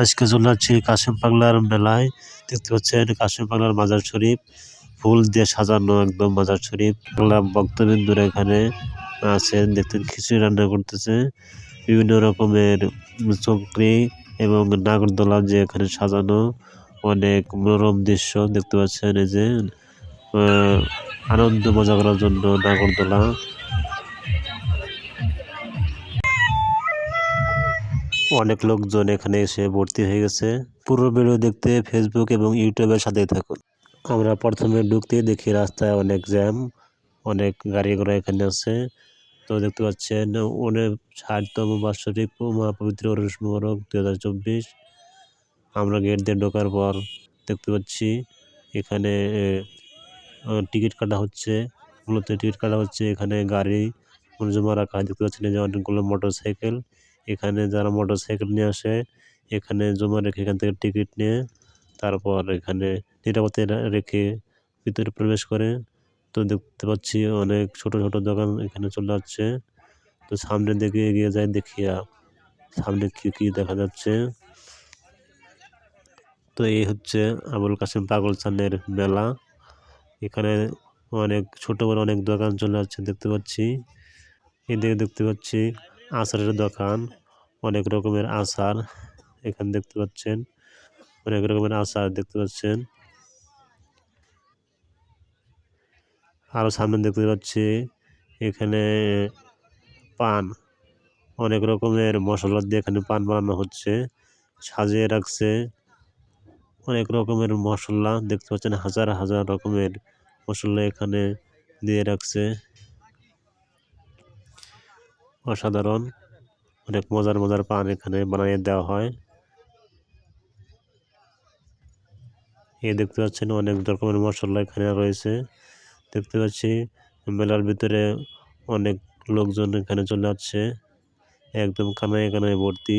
আজকে চলে যাচ্ছি কাশিম পাগলার মেলায় দেখতে পাচ্ছেন কাশিম পাগলার মাজার শরীফ। ফুল দিয়ে সাজানো একদম মাজার শরীফ। পাগলা ভক্তবিন্দুরা এখানে আছে দেখতেন খিচুড়ি রান্না করতেছে। বিভিন্ন রকমের চকরি এবং নাগরদোলা যে এখানে সাজানো অনেক মনোরম দৃশ্য দেখতে পাচ্ছেন। এই যে আনন্দ মজা করার জন্য নাগরদোলা। অনেক লোকজন এখানে এসে ভর্তি হয়ে গেছে। পুরো ভিডিও দেখতে ফেসবুক এবং ইউটিউবের সাথে থাকুন। আমরা প্রথমে ঢুকতে দেখি রাস্তায় অনেক জ্যাম, অনেক গাড়ি ঘোড়া এখানে আছে। তো দেখতে পাচ্ছেন, অনেক ষাটতম বাৎসরিক মহাপবিত্র অরুষ দু হাজার চব্বিশ। আমরা গেট দিয়ে ঢোকার পর দেখতে পাচ্ছি, এখানে টিকিট কাটা হচ্ছে। মূলত টিকিট কাটা হচ্ছে এখানে গাড়ি জমা রাখা দেখতে পাচ্ছেন যে অনেকগুলো মোটর সাইকেল এখানে যারা মোটর সাইকেল নিয়ে আসে, এখানে জমা রেখে এখান থেকে টিকিট নিয়ে, তারপর এখানে নিরাপত্তা রেখে ভিতরে প্রবেশ করে। তো দেখতে পাচ্ছি অনেক ছোট ছোট দোকান এখানে চলে যাচ্ছে। তো সামনের দিকে এগিয়ে যায় দেখিয়া সামনে কি কি দেখা যাচ্ছে। তো এই হচ্ছে আবুল কাসিম পাগল চানের মেলা। এখানে অনেক, ছোট বড় অনেক দোকান চলে যাচ্ছে, দেখতে পাচ্ছি। এদিকে দেখতে পাচ্ছি আচারের দোকান, অনেক রকমের আচার এখানে দেখতে পাচ্ছেন, অনেক রকমের আচার দেখতে পাচ্ছেন। আরও সামনে দেখতে পাচ্ছি এখানে পান, অনেক রকমের মশলা দিয়ে এখানে পান বানানো হচ্ছে, সাজিয়ে রাখছে। অনেক রকমের মশলা দেখতে পাচ্ছেন, হাজার হাজার রকমের মশলা এখানে দিয়ে রাখছে। অসাধারণ। অনেক মজার মজার পান এখানে বানিয়ে দেওয়া হয়। এই দেখতে পাচ্ছেন অনেক রকমের মশলা এখানে রয়েছে। দেখতে পাচ্ছি মেলার ভিতরে অনেক লোকজন এখানে চলে আসছে। একদম কানায় কানায় ভর্তি।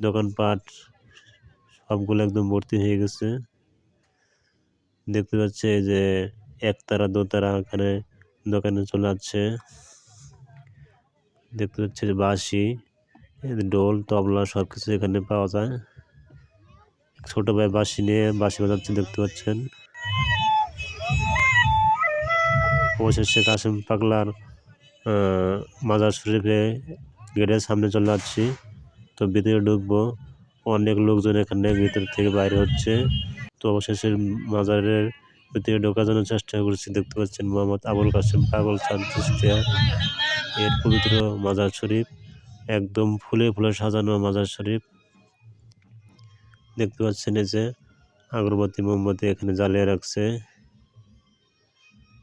দোকানপাট সবগুলো একদম ভর্তি হয়ে গেছে। দেখতে পাচ্ছে যে একতারা, দোতারা এখানে দোকানে চলে আসছে। দেখতে পাচ্ছে যে বাঁশি ডোল তবলা সব কিছু এখানে পাওয়া যায়। ছোট ভাই বাঁশি নিয়ে বাঁশি বাজাচ্ছে, দেখতে পাচ্ছেন। অবশেষে কাশিম পাগলার মাজার শরীফে গেটের সামনে চলে যাচ্ছি তো ভিতরে ঢুকবো। অনেক লোকজন এখানে ভিতর থেকে বাইরে হচ্ছে। তো অবশেষে মাজারের ভিতরে ঢোকার জন্য চেষ্টা করছি, দেখতে পাচ্ছেন মোহাম্মদ আবুল কাসিম পাগল চাঁদ এর পবিত্র মাজার শরীফ, একদম ফুলে ফুলে সাজানো মাজার শরীফ। দেখতে পাচ্ছেন যে আগরবাতি, মোমবাতি এখানে জ্বালিয়ে রাখছে।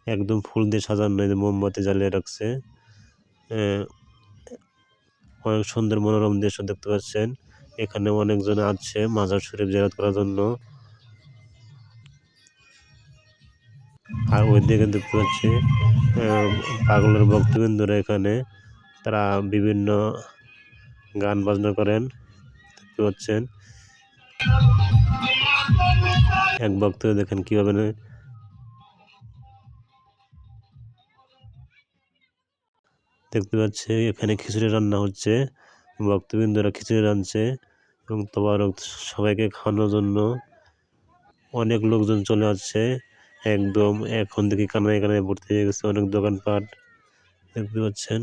একদম ফুল দিয়ে সাজানো মোমবাতি জ্বালিয়ে রাখছে। অনেক সুন্দর মনোরম দৃশ্য দেখতে পাচ্ছেন। এখানে অনেকজন আছে মাজার শরীফ জেরাত করার জন্য। আর ওইদিকে দেখতে পাচ্ছি পাগলের ভক্তবৃন্দরা এখানে। তারা বিভিন্ন গান বাজনা করেন, দেখতে পাচ্ছেন। এক ভক্ত দেখেন কীভাবে দেখতে পাচ্ছি, এখানে খিচুড়ি রান্না হচ্ছে। ভক্তবৃন্দরা খিচুড়ি রাঁধছে এবং তোমার সবাইকে খাওয়ানোর জন্য অনেক লোকজন চলে আসছে। একদম, এখন দেখি কানায় কানায় ভর্তি হয়ে গেছে অনেক দোকানপাট। দেখতে পাচ্ছেন,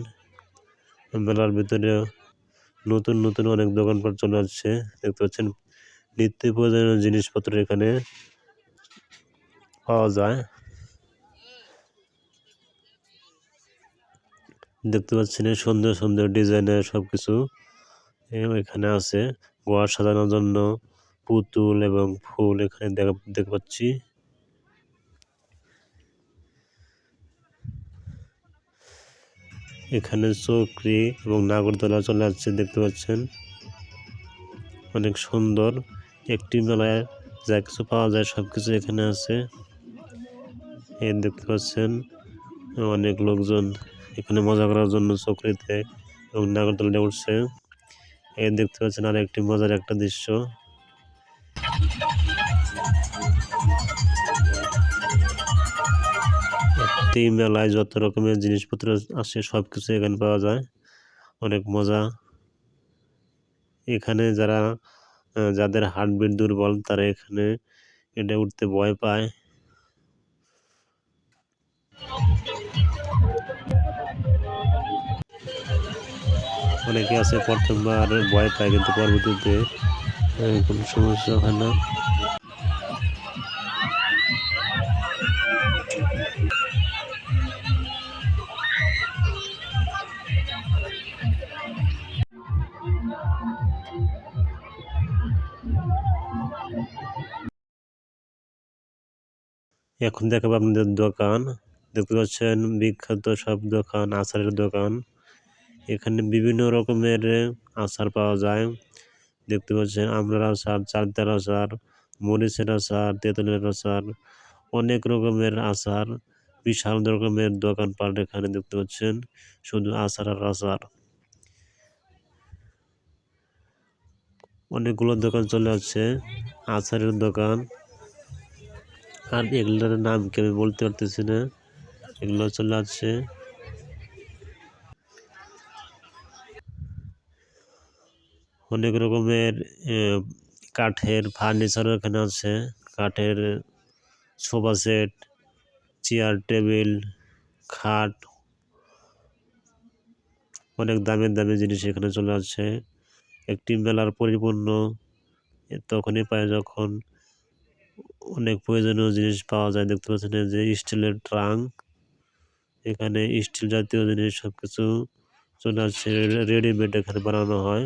মেলার ভিতরে নতুন নতুন অনেক দোকানপাট চলে আসছে। দেখতে পাচ্ছেন, নিত্য প্রয়োজনীয় জিনিসপত্র এখানে পাওয়া যায়। দেখতে পাচ্ছেন সুন্দর সুন্দর ডিজাইনের সব কিছু এখানে আছে। গোয়া সাজানোর জন্য পুতুল এবং ফুল এখানে দেখা, দেখতে পাচ্ছি। এখানে চকরি এবং নাগরদোলা চলে আসছে, দেখতে পাচ্ছেন? অনেক সুন্দর। একটি মেলায় যা কিছু পাওয়া যায় সব কিছু এখানে আছে। এ দেখতে পাচ্ছেন, অনেক লোকজন এখানে মজা করার জন্য চকরিতে এবং নাগরদোলা উঠছে। এ দেখতে পাচ্ছেন আর একটি মজার একটা দৃশ্য। একটি মেলায় যত রকমের জিনিসপত্র আসে সব কিছু এখানে পাওয়া যায়। অনেক মজা। এখানে যারা যাদের হার্টবিট দুর্বল, তারা এখানে এটা উঠতে ভয় পায়। অনেকে আছে প্রথমবার ভয় পায়, কিন্তু পরবর্তীতে কোনো সমস্যা হয় না। এখন দেখাবো আপনাদের দোকান। দেখতে পাচ্ছেন বিখ্যাত সব দোকান, আচারের দোকান। এখানে বিভিন্ন রকমের আচার পাওয়া যায়। দেখতে পাচ্ছেন আমরার আচার, চালতার আচার, মরিচের আচার, তেঁতুলের আচার, অনেক রকমের আচার, বিশাল রকমের দোকান দোকানপাট এখানে দেখতে পাচ্ছেন শুধু আচার আর আচার। অনেকগুলো দোকান চলে আসছে, আচারের দোকান। আর এগুলোর নাম কি আমি বলতে পারতেছি না। এগুলো চলে আসছে। অনেক রকমের কাঠের ফার্নিচারও এখানে আছে। কাঠের সোফা সেট চেয়ার টেবিল খাট, অনেক দামের দামি জিনিস এখানে চলে আসছে। একটি মেলার পরিপূর্ণ তখনই পায় যখন অনেক প্রয়োজনীয় জিনিস পাওয়া যায়। দেখতে পাচ্ছেন যে স্টিলের ট্রাঙ্ক। এখানে স্টিল জাতীয় জিনিস সব কিছু চলে আসছে। রেডিমেড এখানে বানানো হয়।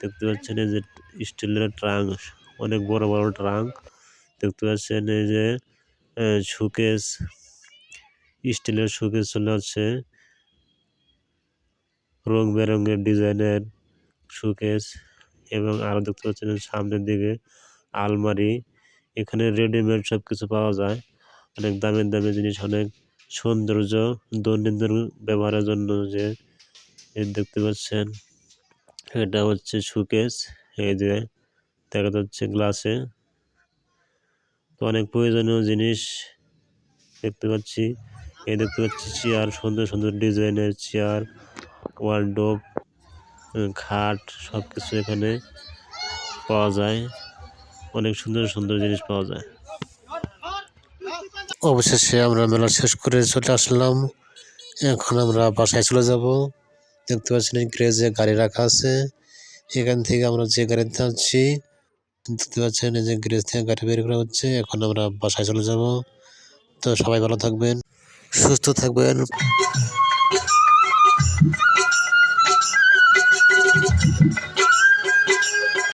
দেখতে পাচ্ছেন যে স্টিলের ট্রাঙ্ক, অনেক বড় বড় ট্রাঙ্ক। দেখতে পাচ্ছেন এই যে সুকেস স্টিলের সুকেস চলে আসছে। রং বেরঙের ডিজাইনের শোকেস এবং আরও দেখতে পাচ্ছেন সামনের দিকে আলমারি। এখানে রেডিমেড সব কিছু পাওয়া যায়। অনেক দামি দামি জিনিস, অনেক সৌন্দর্য, দৈনন্দিন ব্যবহারের জন্য যে দেখতে পাচ্ছেন, এটা হচ্ছে সুকেস এই যে দেখা যাচ্ছে গ্লাসে তো অনেক প্রয়োজনীয় জিনিস দেখতে পাচ্ছি। এই দেখতে পাচ্ছি চেয়ার সুন্দর সুন্দর ডিজাইনের চেয়ার ওয়ার্ডোব খাট সব কিছু এখানে পাওয়া যায়। অনেক সুন্দর সুন্দর জিনিস পাওয়া যায়। অবশেষে আমরা মেলা শেষ করে চলে আসলাম। এখন আমরা বাসায় চলে যাব। দেখতে পাচ্ছেন এই গ্রেজে গাড়ি রাখা আছে। এখান থেকে আমরা যে গাড়িতে যাচ্ছি, দেখতে পাচ্ছেন এই যে গ্রেজ থেকে গাড়ি বের করা হচ্ছে। এখন আমরা বাসায় চলে যাব। তো সবাই ভালো থাকবেন, সুস্থ থাকবেন।